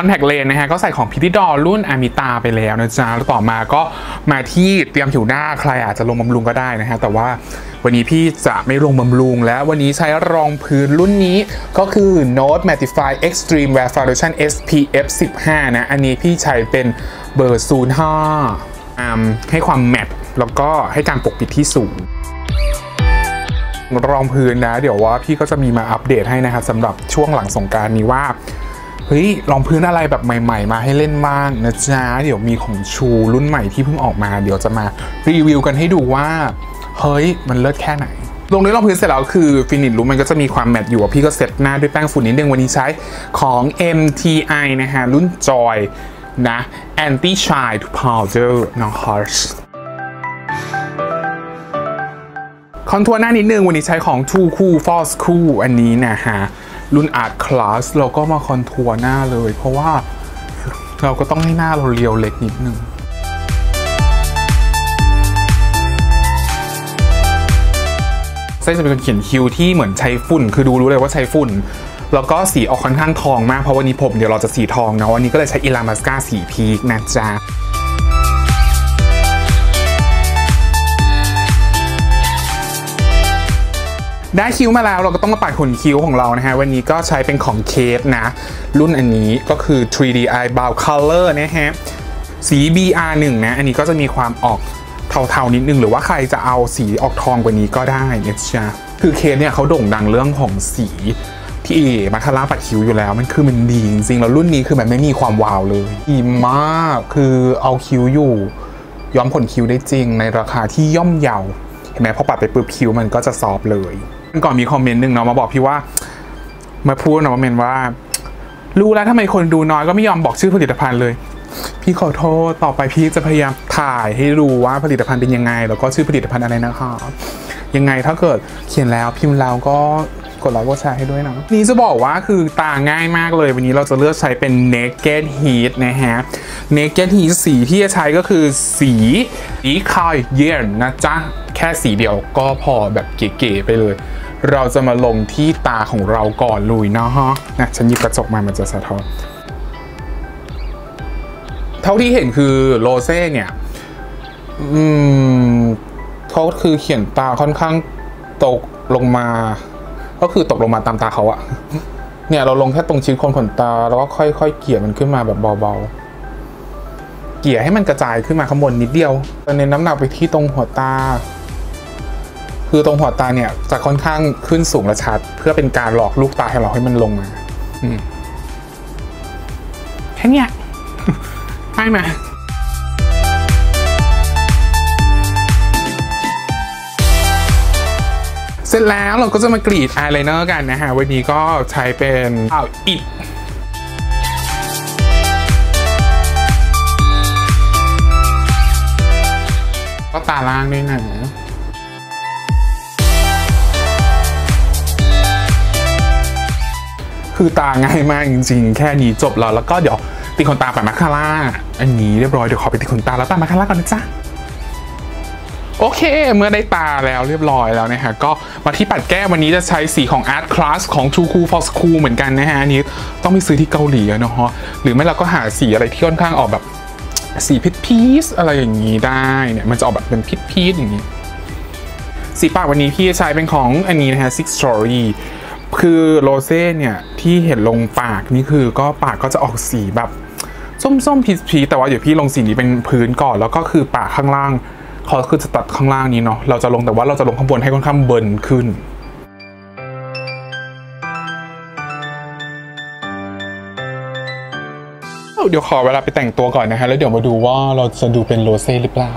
อนแทคเลนนะฮะก็ใส่ของพิธีดอรุ่นอามิตาไปแล้วนะจ๊ะแล้วต่อมาก็มาที่เตรียมผิวหน้าใครอาจจะลงบำรุงก็ได้นะฮะแต่ว่าวันนี้พี่จะไม่ลงบำรุงแล้ววันนี้ใช้รองพื้นรุ่นนี้ก็คือ Note Mattify Extreme Wear Foundation SPF 15 นะ อันนี้พี่ใช้เป็นเบอร์05อ่าให้ความแมตต์แล้วก็ให้การปกปิดที่สูงรองพื้นนะ เดี๋ยวว่าพี่ก็จะมีมาอัปเดตให้นะครับสำหรับช่วงหลังสงการนี้ว่า เฮ้ยรองพื้นอะไรแบบใหม่ ๆ มาให้เล่นบ้างนะจ๊ะเดี๋ยวมีของชูรุ่นใหม่ที่เพิ่งออกมา เดี๋ยวจะมารีวิวกันให้ดูว่าเฮ้ยมันเลิศแค่ไหนลงด้วยรองพื้นเสร็จแล้วคือฟินิชลุคมันก็จะมีความแมตต์อยู่พี่ก็เซ็ตหน้าด้วยแป้งฝุ่นนิดนึงวันนี้ใช้ของ MTI นะฮะรุ่นจอยนะ Anti Shine Powder น้อง Harsh คอนทัวร์หน้านิดนึงวันนี้ใช้ของ Too Cool Force Cool อันนี้นะฮะ รุ่น Art Class เราก็มาคอนทัวร์หน้าเลย เพราะว่าเราก็ต้องให้หน้าเราเรียวเล็กนิดนึงเส้นจะเป็นคนเขียนคิ้วที่เหมือนใช้ฝุ่น คือดูรู้เลยว่าใช้ฝุ่น แล้วก็สีออกค่อนข้างทองมาก เพราะวันนี้ผมเดี๋ยวเราจะสีทองนะวันนี้ก็เลยใช้อิลามัสกาสีพีคนะจ๊ะ ได้คิ้วมาแล้วเราก็ต้องมาปัดขนคิ้วของเรานะฮะ วันนี้ก็ใช้เป็นของเคสนะ รุ่นอันนี้ก็คือ 3D Eyebrow Color นะฮะ สี BR1 นะ อันนี้ก็จะมีความออกเทาๆนิดนึง หรือว่าใครจะเอาสีออกทองกว่านี้ก็ได้นะจ๊ะคือเคสเนี่ยเขาโด่งดังเรื่องของสีที่เอมาคาร่าปัดคิ้วอยู่แล้วมันคือมันดีจริงๆแล้วรุ่นนี้คือมันไม่มีความวาวเลยดีมากคือเอาคิ้วอยู่ ย้อมขนคิ้วได้จริงในราคาที่ย่อมเยา เห็นไหมพอปัดไปปุ๊บคิ้วมันก็จะซอฟเลยก่อนมีคอมเมนต์หนึ่งเนาะมาบอกพี่ว่า มาพูดเนาะมาเมนว่า รู้แล้วทำไมคนดูน้อยก็ไม่ยอมบอกชื่อผลิตภัณฑ์เลย พี่ขอโทษต่อไปพี่จะพยายามถ่ายให้รู้ว่าผลิตภัณฑ์เป็นยังไง แล้วก็ชื่อผลิตภัณฑ์อะไรนะคะยังไงถ้าเกิดเขียนแล้วพิมพ์แล้วก็กดไลค์กดแชร์ให้ด้วยนะนี่จะบอกว่าคือตาง่ายมากเลย วันนี้เราจะเลือกใช้เป็น Naked Heat นะฮะ Naked Heat สีที่จะใช้ก็คือสีสีคายเยนนะจ๊ะ ค่สีเดียวก็พอแบบเก๋ๆไปเลย เราจะมาลงที่ตาของเราก่อนลุยนะฮะนะฉันหยิบกระจกมามันจะสะท้อนเท่าที่เห็นคือโรเซ่เนี่ย อืมเขาคือเขียนตาค่อนข้างตกลงมา ก็คือตกลงมาตามตาเขาอะเนี่ยเราลงแค่ตรงชิ้นคนขนตา แล้วก็ค่อยๆเกี่ยมันขึ้นมาแบบเบาๆ เกี่ยให้มันกระจายขึ้นมาข้างบนนิดเดียวเน้นน้ำหนักไปที่ตรงหัวตา คือตรงหัวตาเนี่ยจะค่อนข้างขึ้นสูงและชัด เพื่อเป็นการหลอกลูกตาให้เราให้มันลงมาอืมแค่เนี้ยให้มเสร็จแล้วเราก็จะมากรีดอายไลเนอร์กันนะฮะ วันนี้ก็ใช้เป็นอ้าวอิดก็ตาล่างด้วยนะ คือตาง่ายมากจริง ๆ แค่นี้จบแล้วแล้วก็เดี๋ยวติดขนตาปัดมาคาร่าอันนี้เรียบร้อยเดี๋ยวขอไปติดขนตาแล้วปัดมาคาร่าก่อนนะจ๊ะโอเค เมื่อได้ตาแล้วเรียบร้อยแล้วนะฮะก็มาที่ปัดแก้วันนี้จะใช้สีของ Art Class ของ True Cool for School เหมือนกันนะฮะอันนี้ต้องไปซื้อที่เกาหลีอะเนาะหรือไม่เราก็หาสีอะไรที่ค่อนข้างออกแบบสีพิษพีซอะไรอย่างนี้ได้เนี่ยมันจะออกแบบเป็นพิษพีซอย่างนี้ สีปากวันนี้พี่จะใช้เป็นของอันนี้นะฮะ Six Story คือโรเซ่เนี่ย ที่เห็นลงปากนี่คือก็ปากก็จะออกสีแบบส้มๆพีชๆแต่ว่าเดี๋ยวพี่ลงสีนี้เป็นพื้นก่อน แล้วก็คือปากข้างล่างเขาคือจะตัดข้างล่างนี้เนาะเราจะลงแต่ว่าเราจะลงข้างบนให้ค่อนข้างเบิร์นขึ้นเดี๋ยวขอเวลาไปแต่งตัวก่อนนะฮะแล้วเดี๋ยวมาดูว่าเราจะดูเป็นโรเซ่หรือเปล่า